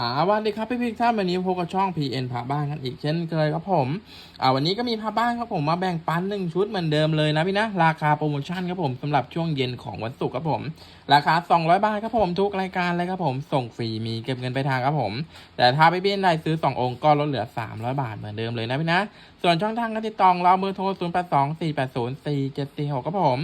สวัสดีครับพี่พิกท่านวันนี้พบกับช่อง PN พาบ้านกันอีกเช่นเคยครับผมอ่าวันนี้ก็มีพาบ้านครับผมมาแบ่งปันหนึ่งชุดเหมือนเดิมเลยนะพี่นะราคาโปรโมชั่นครับผมสำหรับช่วงเย็นของวันศุกร์ครับผม ราคา 200 บาทครับผมทุกรายการเลยครับผมส่งฟรีมีเก็บเงินไปทางครับผม แต่ถ้าพี่พินได้ซื้อ 2 องค์ก็ลดเหลือ 300 บาทเหมือนเดิมเลยนะพี่นะ ส่วนช่องทางการติดต่อเราเบอร์โทร0 8 2 4 8 0 4 7 4 6ครับผม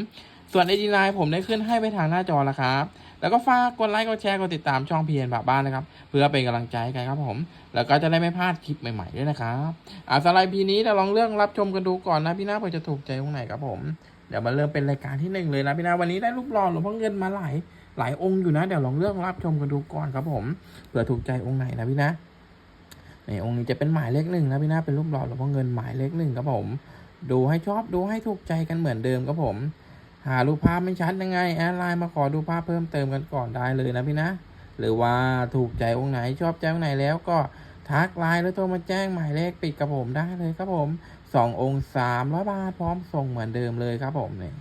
ส่วนไอดีไลน์ผมได้ขึ้นให้ไปทางหน้าจอแล้วครับ แล้วก็ฝากกดไลค์กดแชร์กดติดตามช่องเพียนแบบบ้านนะครับ เพื่อเป็นกำลังใจให้กันครับผม แล้วก็จะได้ไม่พลาดคลิปใหม่ๆด้วยนะครับอ่าสไลด์พีนี้เราลองเรื่องรับชมกันดูก่อนนะพี่นาเผื่อจะถูกใจตรงไหนครับผมเดี๋ยวมาเริ่มเป็นรายการที่หนึ่งเลยนะพี่นาวันนี้ได้รูปหล่อหลวงพ่อเงินมาหลายหลายองค์อยู่นะ เดี๋ยวลองเลือกรับชมกันดูก่อนครับผมเผื่อถูกใจองค์ไหนนะพี่นะนี่องค์นี้จะเป็นหมายเลขหนึ่งนะพี่นาเป็นรูปหล่อหลวงพ่อเงินหมายเลขหนึ่งครับผม ดูให้ชอบดูให้ถูกใจกันเหมือนเดิมครับผม หารูปภาพไม่ชัดยังไง แอดไลน์มาขอดูภาพเพิ่มเติมกันก่อนได้เลยนะพี่นะ หรือว่าถูกใจองค์ไหนชอบใจองค์ไหนแล้วก็ทักไลน์หรือโทรมาแจ้งหมายเลขปิดกับผมได้เลยครับผมสององค์สามร้อยบาทพร้อมส่งเหมือนเดิมเลยครับผมเนี่ย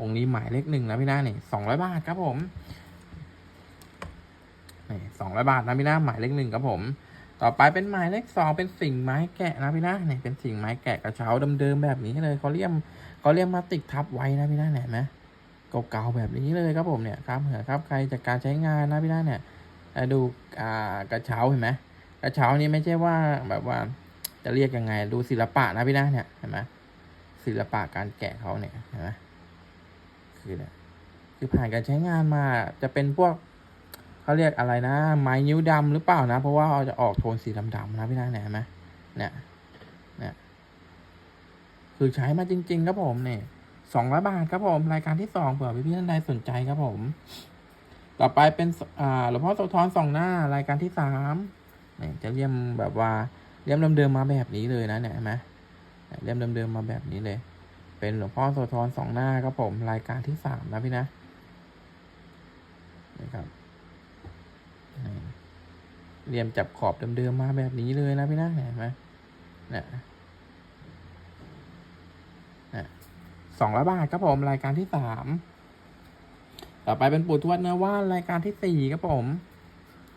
องค์นี้หมายเลขหนึ่งนะพี่นะนี่ยสองร้อยบาทครับผมนี่สองร้อยบาทนะพี่นะหมายเลขหนึ่งครับผม ต่อไปเป็นหมายเลขสองเป็นสิ่งไม้แกะนะพี่นะเนี่ยเป็นสิ่งไม้แกะกระเช้าเดิมๆแบบนี้เลยเขาเรียมเขาเรียมมาติดทับไว้นะพี่นะเนี่ยเห็นไหมเก่าๆแบบนี้เลยครับผมเนี่ยครับเหรอครับใครจากการใช้งานนะพี่นะเนี่ยดูอ่ากระเช้าเห็นไหมกระเช้านี่ไม่ใช่ว่าแบบว่าจะเรียกยังไง ดูศิลปะนะพี่นะเนี่ยเห็นไหมศิลปะการแกะเขาเนี่ยเห็นไหมคือเนี่ยคือผ่านการใช้งานมาจะเป็นพวก เขาเรียกอะไรนะ ไม้นิ้วดำหรือเปล่านะ เพราะว่าเราจะออกโทนสีดำๆนะพี่นาเนี่ยเห็นไหมเนี่ยเนี่ยคือใช้มาจริง ๆ ครับผมเนี่ยสองร้อยบาทครับผม รายการที่สองเผื่อพี่ๆท่านใดสนใจครับผม ต่อไปเป็นอ่าหลวงพ่อโสธรสองหน้ารายการที่สามเนี่ยจะเรียมแบบว่าเรียมเดิมๆมาแบบนี้เลยนะเนี่ยเห็นไหมเนี่ยเรียมเดิมๆมาแบบนี้เลย เป็นหลวงพ่อโสธรสองหน้าครับผม รายการที่สามนะพี่นะนี่ครับ เรียมจับขอบเดิมๆมาแบบนี้เลยนะพี่นะเห็นไหมนี่ยเนี่ยสองร้อยบาทครับผมรายการที่สามต่อไปเป็นปู่ทวดเนื้อว่านรายการที่สี่ครับผม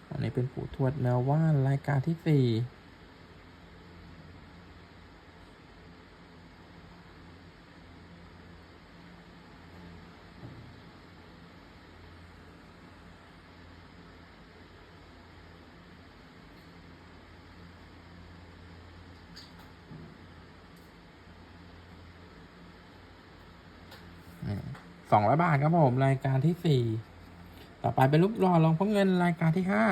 อันนี้เป็นปู่ทวดเนื้อว่านรายการที่สี่ สองร้อยบาทครับผม รายการที่สี่ต่อไปเป็นรูปหล่อรองพ่อเงินรายการที่ห้า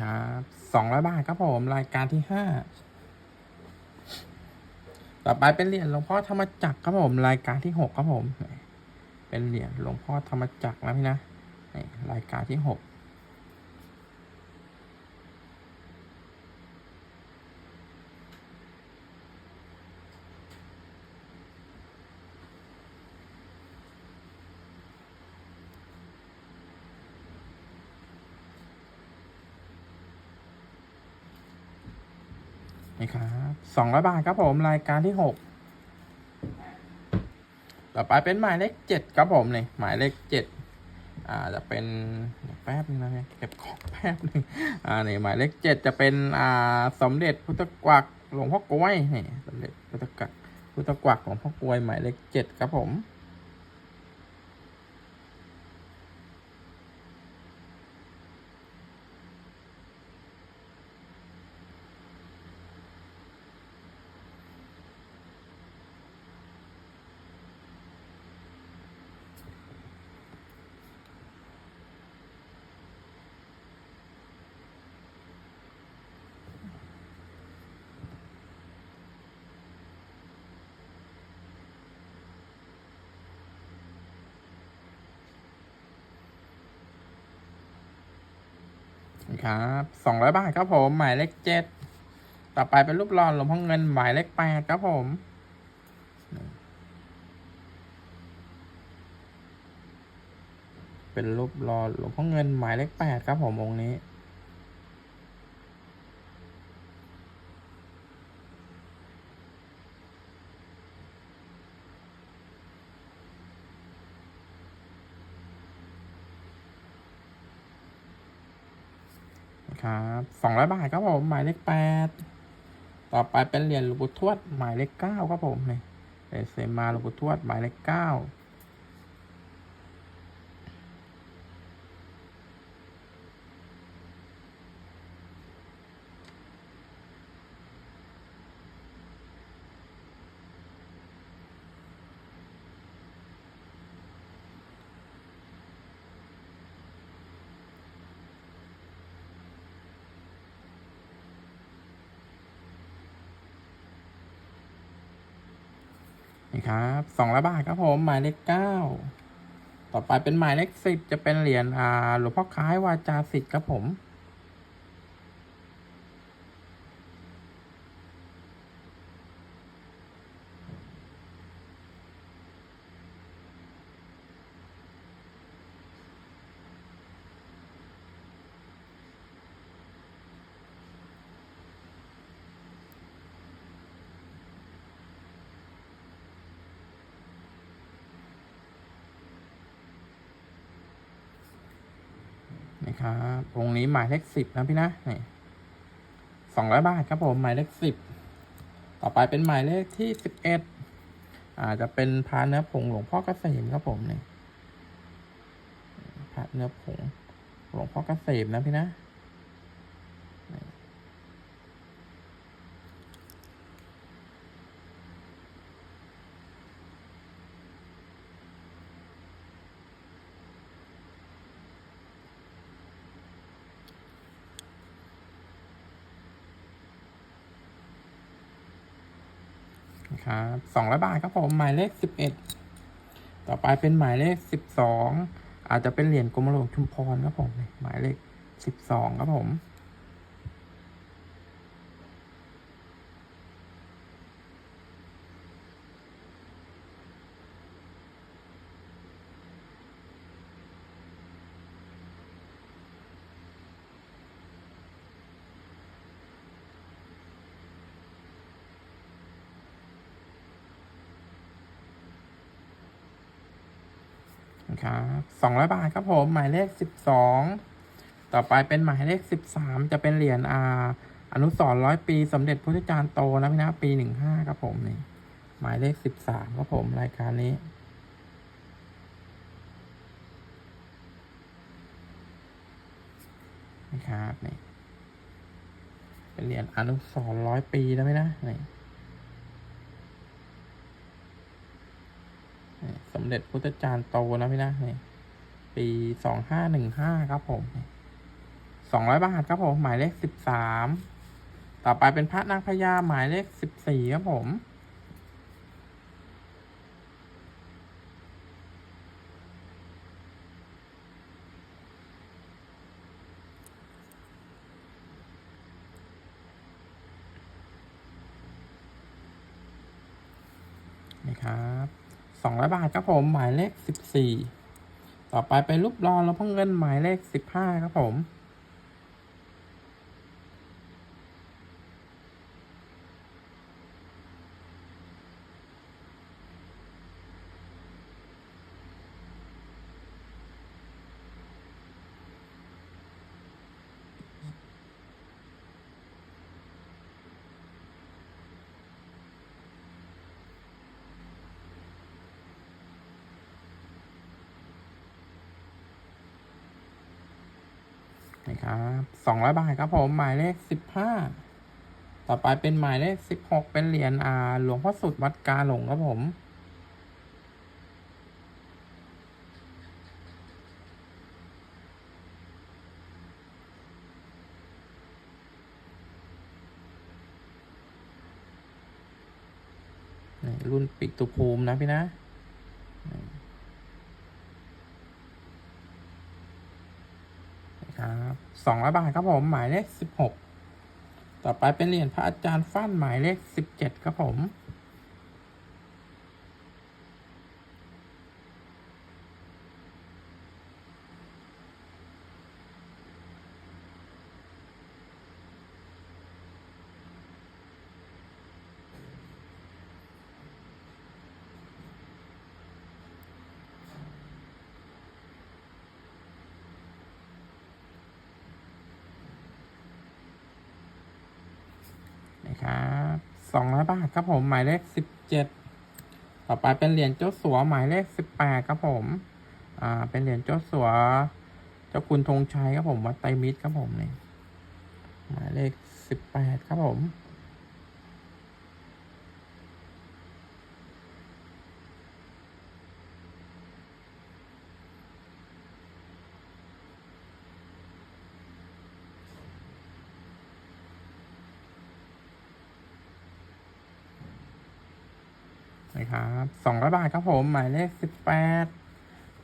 ครับสองร้อยบาทครับผม รายการที่ห้าต่อไปเป็นเหรียญหลวงพ่อธรรมจักรครับผม รายการที่หกครับผม เป็นเหรียญหลวงพ่อธรรมจักรนะพี่นะรายการที่หก นี่ครับสองร้อยบาทครับผมรายการที่หกต่อไปเป็นหมายเลขเจ็ดครับผมนี่หมายเลขเจ็ดอ่าจะเป็นแป๊บนึงนะเก็บของแป๊บนึงอ่านี่หมายเลขเจ็ดจะเป็นอ่าสมเด็จพุทธกวักหลวงพ่อกล้วยนี่สมเด็จพุทธกวักพุทธกวักหลวงพ่อกล้วยหมายเลขเจ็ดครับผม ครับสองร้อยบาทครับผม หมายเลขเจ็ดต่อไปเป็นรูปหล่อหลวงพ่อเงินหมายเลขแปดครับผมเป็นรูปหล่อหลวงพ่อเงินหมายเลขแปดครับผมองค์นี้ ครับสองร้อยบาทครับผม หมายเลขแปดต่อไปเป็นเหรียญหลวงปู่ทวด หมายเลขเก้าครับผมนี่เอเซมาหลวงปู่ทวด หมายเลขเก้า นี่ครับสองร้อยบาทครับผมหมายเลขเก้าต่อไปเป็นหมายเลขสิบจะเป็นเหรียญอ่าหลวงพ่อคล้ายวาจาสิทธิ์ครับผม ครับองค์นี้หมายเลขสิบนะพี่นะนี่สองร้อยบาทครับผมหมายเลขสิบต่อไปเป็นหมายเลขที่สิบเอ็ดอาจจะเป็นพาเนื้อผงหลวงพ่อเกษมครับผมนี่พาเนื้อผงหลวงพ่อเกษมนะพี่นะ สองร้อยบาทครับผมหมายเลขสิบเอ็ดต่อไปเป็นหมายเลขสิบสองอาจจะเป็นเหรียญกรมหลวงชุมพรครับผมหมายเลขสิบสองครับผม ครับสองร้อยบาทครับผม หมายเลขสิบสองต่อไปเป็นหมายเลขสิบสามจะเป็นเหรียญอาอนุสรร้อยปี สมเด็จพระพุทธจารย์โตนะพี่นะปีหนึ่งห้าครับผมนี่หมายเลขสิบสามครับผมรายการนี้นะครับนี่เป็นเหรียญอนุสรร้อยปีนะพี่นะนี่นี่ สมเด็จพุทธจารย์โตนะพี่นะนี่ปีสองห้าหนึ่งห้าครับผมสองร้อยบาทครับผม หมายเลขสิบสาม ต่อไปเป็นพระนางพญาหมายเลขสิบสี่ครับผมนี่ครับ สองร้อยบาทครับผมหมายเลขสิบสี่ต่อไปเป็นรูปรอแล้วพ่อเงินหมายเลขสิบห้าครับผม ครับสองร้อยบาทครับผม หมายเลขสิบห้าต่อไปเป็นหมายเลขสิบหกเป็นเหรียญอ่าหลวงพ่อสุดวัดกาหลงครับผมรุ่นปิกตุภูมินะพี่นะ ครับ สองร้อยบาทครับผมหมายเลขสิบหกต่อไปเป็นเหรียญพระอาจารย์ฟั่นหมายเลขสิบเจ็ดครับผม ครับสองร้อยบาทครับผมหมายเลขสิบเจ็ดต่อไปเป็นเหรียญเจ้าสัวหมายเลขสิบแปดครับผม อ่า เป็นเหรียญเจ้าสัว เจ้าคุณธงชัยครับผมวัดไตรมิตรครับผมนี่หมายเลขสิบแปดครับผม นะครับส องร้อยบาทครับผม หมายเลขสิบแปด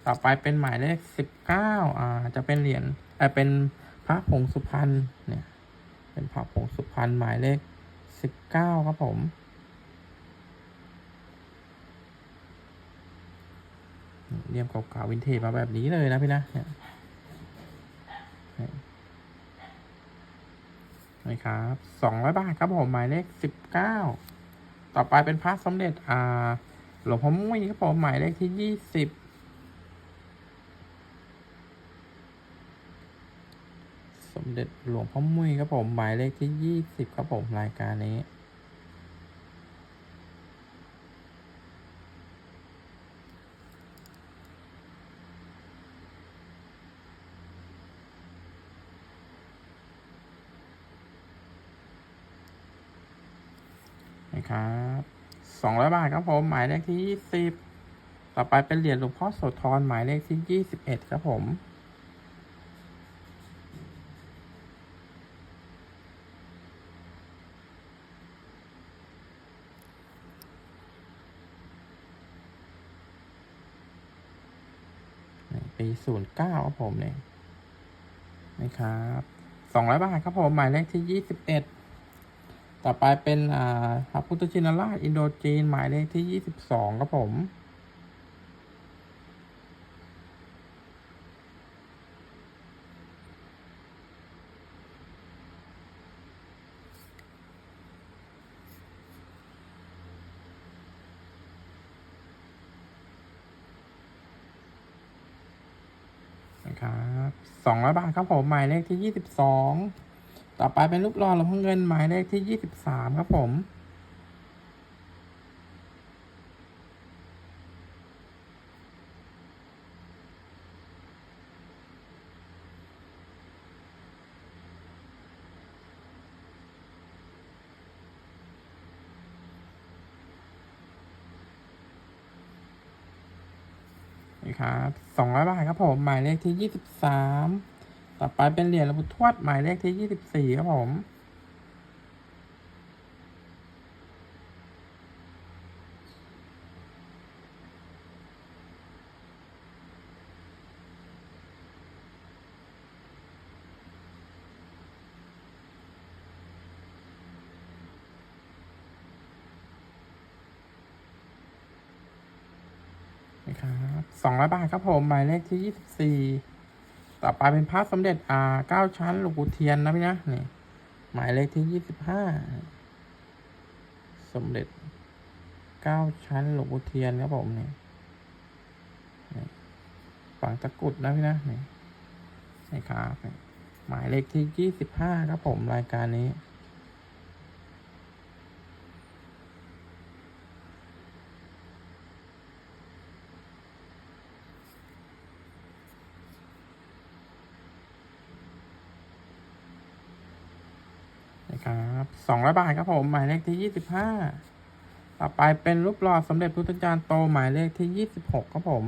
ต่อไปเป็นหมายเลขสิบเก้าอ่า จะเป็นเหรียญเออเป็นพระผงสุพรรณเนี่ย เป็นพระผงสุพรรณหมายเลขสิบเก้าครับผมเรียมเก่าๆวินเทจมาแบบนี้เลยนะพี่นะเนี่ยนะครับสองร้อยบาทครับผมหมายเลขสิบเก้าต่อไปเป็นพระสมเด็จอ่า หลวงพ่อมุ้ยครับผมหมายเลขที่ยี่สิบสมเด็จหลวงพ่อมุ้ยครับผมหมายเลขที่ยี่สิบครับผมรายการนี้นะครับ สองร้อยบาทครับผม หมายเลขที่ยี่สิบต่อไปเป็นเหรียญหลวงพ่อโสธรหมายเลขที่ยี่สิบเอ็ดครับผมปีศูนย์เก้าครับผมเนี่ยนะครับสองร้อยบาทครับผม หมายเลขที่ยี่สิบเอ็ด ต่อไปเป็นอ่าพระพุทธชินราชอินโดจีนหมายเลขที่ยี่สิบสองครับผมนะครับสองร้อยบาทครับผมหมายเลขที่ยี่สิบสอง ต่อไปเป็นรูปหล่อหลวงพ่อเงินหมายเลขที่ยี่สิบสามครับผม นี่ครับสองร้อยบาทครับผม หมายเลขที่ยี่สิบสาม ต่อไปเป็นเหรียญหลวงปู่ทวดหมายเลขที่ยี่สิบสี่ครับผม นะครับสองร้อยบาทครับผม หมายเลขที่ยี่สิบสี่ ต่อไปเป็นพระสมเด็จอ่าเก้าชั้นหลวงปู่เทียนนะพี่นะนี่หมายเลขที่ยี่สิบห้าสมเด็จเก้าชั้นหลวงปู่เทียนครับผมนี่ฝั่งตะกุดนะพี่นะนี่นี่ครับหมายเลขที่ยี่สิบห้าครับผมรายการนี้ นะครับสองร้อยบาทครับผม หมายเลขที่ยี่สิบห้าต่อไปเป็นรูปหล่อสมเด็จพุทธจารย์โตหมายเลขที่ยี่สิบหกครับผม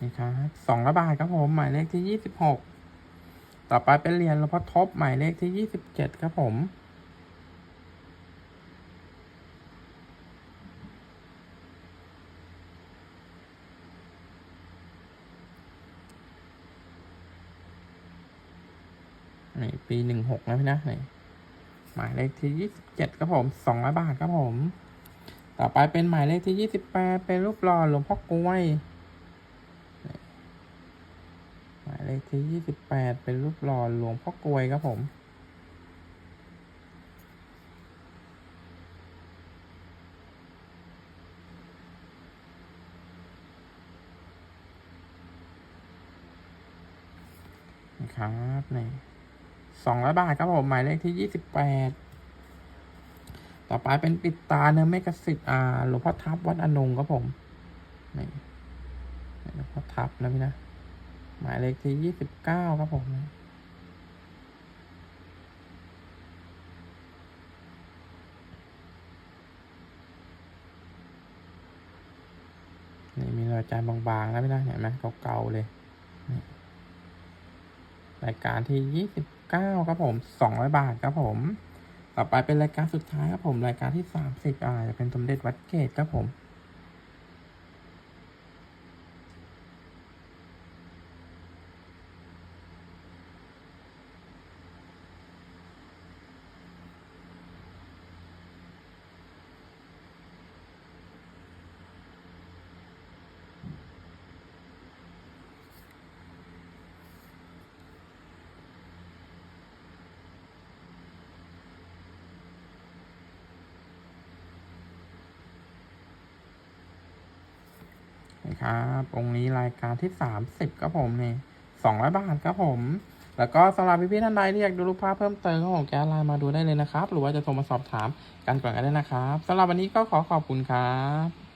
นี่ครับสองร้อยบาทครับผม หมายเลขที่ยี่สิบหกต่อไปเป็นเหรียญหลวงพ่อทบหมายเลขที่ยี่สิบเจ็ดครับผม นี่ ปีหนึ่งหกนะพี่นะนี่หมายเลขที่ยี่สิบเจ็ดครับผมสองร้อยบาทครับผม ต่อไปเป็นหมายเลขที่ยี่สิบแปดเป็นรูปหล่อหลวงพ่อกล้วยหมายเลขที่ยี่สิบแปดเป็นรูปหล่อหลวงพ่อกล้วยครับผมครับนี่ สองร้อยบาทครับผม หมายเลขที่ยี่สิบแปดต่อไปเป็นปิดตาเนื้อเมกสิทธิ์อ่าหลวงพ่อทับวัดอนงครับผมนี่หลวงพ่อทับนะพี่นะ หมายเลขที่ยี่สิบเก้าครับผมนี่มีรอยจานบางๆนะพี่นะเห็นไหมเก่าๆเลยรายการที่ยี่สิบ เก้าครับผมสองร้อยบาทครับผม ต่อไปเป็นรายการสุดท้ายครับผมรายการที่สามสิบอ่าจะเป็นสมเด็จวัดเกตครับผม นะครับองค์นี้รายการที่สามสิบครับผมนี่สองร้อยบาทครับผม แล้วก็สำหรับพี่ๆท่านใดที่อยากดูรูปภาพเพิ่มเติมของแกไลน์มาดูได้เลยนะครับ หรือว่าจะโทรมาสอบถามกันก่อนก็ได้นะครับสำหรับวันนี้ก็ขอขอบคุณครับ